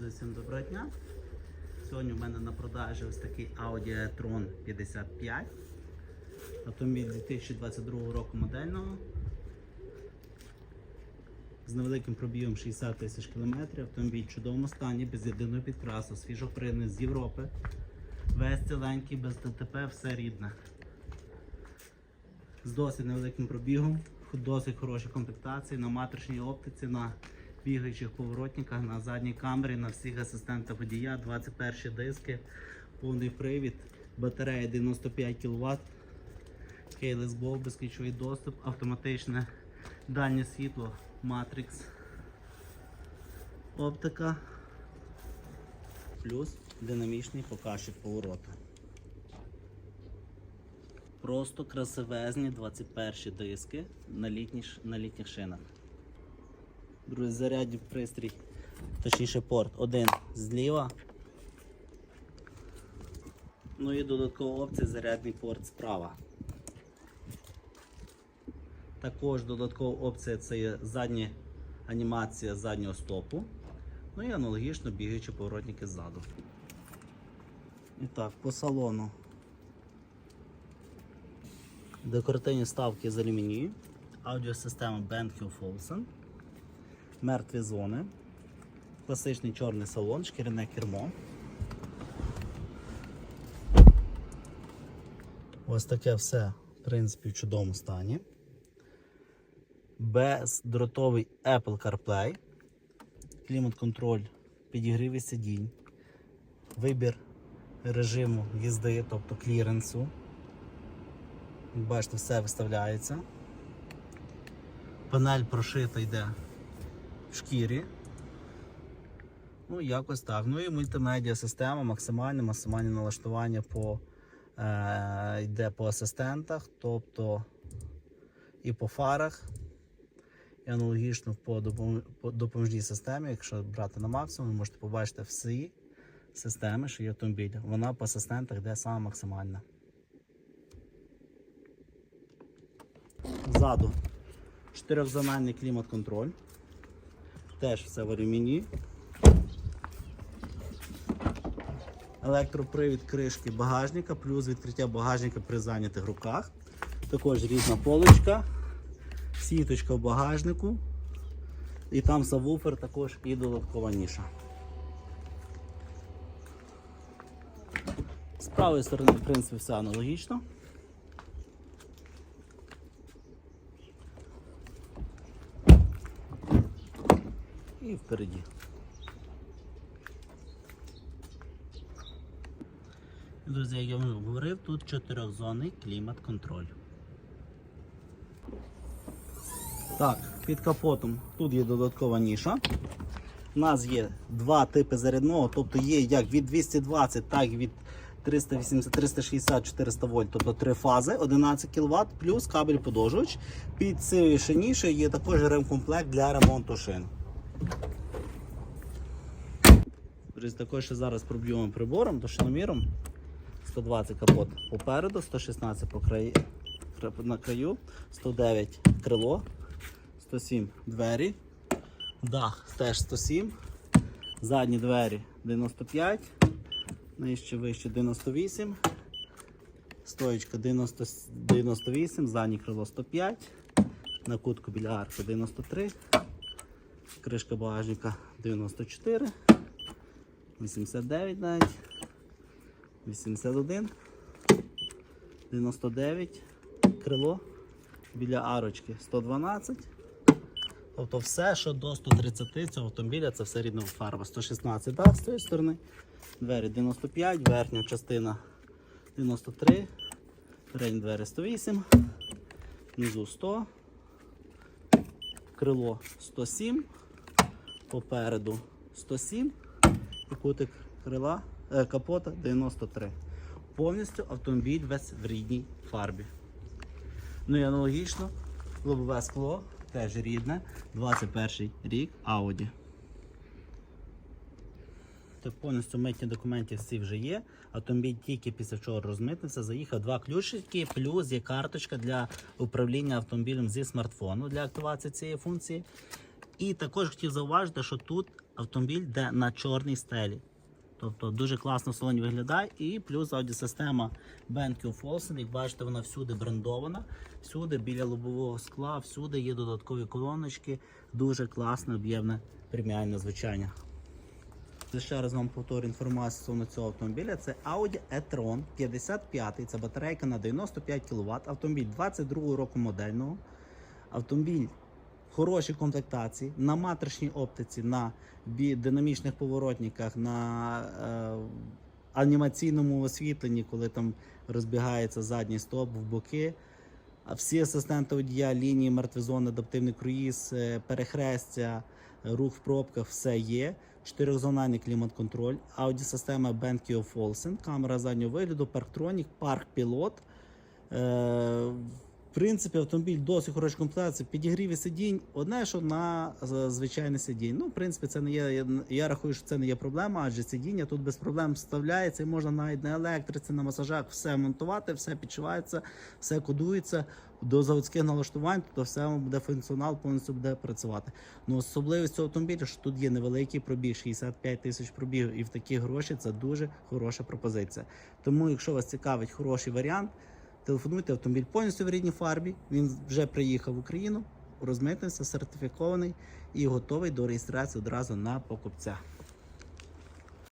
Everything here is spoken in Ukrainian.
Друзі, всім доброго дня. Сьогодні в мене на продажі ось такий Audi e-tron 55. Автомобіль 2022 року модельного. З невеликим пробігом 60 тисяч кілометрів. Автомобіль в чудовому стані, без єдиної підкрасу, свіжопринний з Європи. Весь ціленький, без ДТП, все рідне. З досить невеликим пробігом, досить хороші комплектації на матричній оптиці, на бігаючих поворотниках, на задній камері, на всіх асистентах водія, 21 диски, повний привід, батарея 95 кВт, Go, безключовий доступ, автоматичне дальнє світло, Matrix, оптика, плюс динамічний показчик повороту. Просто красивезні 21 диски на, літні, ш- на літніх шинах. Друзі, зарядний пристрій, точніше порт, один зліва. Ну і додаткова опція зарядний порт справа. Також додаткова опція це є задня анімація заднього стопу. Ну і аналогічно бігаючі поворотники ззаду. І так, по салону. Декоративні ставки з алюмінію, аудіосистема Benq Folsen, мертві зони, класичний чорний салон, шкіряне кермо. Ось таке все, в принципі, в чудовому стані. Бездротовий Apple CarPlay, клімат-контроль, підігріві сидінь, вибір режиму їзди, тобто кліренсу. Бачите, все виставляється. Панель прошита йде в шкірі. Ну, якось так. Ну і мультимедіа система, максимальне, максимальне налаштування по, е, йде по асистентах, тобто і по фарах, і аналогічно по, допом- по допоможній системі. Якщо брати на максимум, ви можете побачити всі системи, що є в автомобілі. Вона по асистентах йде саме максимальна. Ззаду чотирьохзональний клімат-контроль. Теж все в алюмінії. Електропривід кришки багажника, плюс відкриття багажника при зайнятих руках. Також різна полочка, сіточка в багажнику. І там сабвуфер також і додаткова ніша. З правої сторони, в принципі, все аналогічно. І впереді. Друзі, як я вам говорив, тут чотирьохзонний клімат-контроль. Так, під капотом тут є додаткова ніша. У нас є два типи зарядного, тобто є як від 220, так і від 380, 360, 400 вольт, тобто три фази, 11 кВт, плюс кабель подовжувач. Під цією ще нішею є також ремкомплект для ремонту шин. Також ще зараз проб'ємо прибором, тошиноміром. 120 капот попереду, 116 по краї, на краю, 109 крило, 107 двері, дах теж 107, задні двері 95, нижче вище 98, стоїчка 90, 98, заднє крило 105, на кутку біля арки 93, кришка багажника 94, 89 навіть. 81, 99, крило біля арочки 112. Тобто все, що до 130 цього автомобіля, це все рідна фарба. 116 так, з цієї сторони. Двері 95, верхня частина 93, передні двері 108, внизу 100, крило 107, попереду 107 і кутик крила е, капота 93. Повністю автомобіль весь в рідній фарбі. Ну і аналогічно, лобове скло теж рідне, 21 рік Audi. Тобто повністю митні документи всі вже є. Автомобіль тільки після чого розмитнився, заїхав два ключики, плюс є карточка для управління автомобілем зі смартфону для активації цієї функції. І також хотів зауважити, що тут автомобіль йде на чорній стелі. Тобто дуже класно в салоні виглядає. І плюс аудіосистема BenQ Folsom, як бачите, вона всюди брендована, всюди біля лобового скла, всюди є додаткові колоночки. Дуже класне, об'ємне преміальне звучання. Ще раз вам повторю інформацію стосовно цього автомобіля. Це Audi e-tron 55. Це батарейка на 95 кВт. Автомобіль 22 року модельного. Автомобіль хорошій комплектації, на матричній оптиці, на динамічних поворотниках, на е, анімаційному освітленні, коли там розбігається задній стоп в боки. Всі асистенти водія, лінії, мертві зони, адаптивний круїз, е, перехрестя, рух в пробках, все є. Чотирьохзональний клімат-контроль, аудіосистема BenQ Folsen, камера заднього вигляду, парктронік, парк пілот. Е, принципі, автомобіль досить хороша комплектація. Підігріві сидінь. Одне, що на звичайне сидінь. Ну, в принципі, це не є. Я рахую, що це не є проблема, адже сидіння тут без проблем вставляється і можна навіть на електриці, на масажах все монтувати, все підшивається, все кодується. До заводських налаштувань, то все буде функціонал, повністю буде працювати. Ну, особливість цього автомобіля, що тут є невеликий пробіг, 65 тисяч пробігів, і в такі гроші це дуже хороша пропозиція. Тому, якщо вас цікавить хороший варіант, телефонуйте автомобіль повністю в рідній фарбі. Він вже приїхав в Україну, розмитнився, сертифікований і готовий до реєстрації одразу на покупця.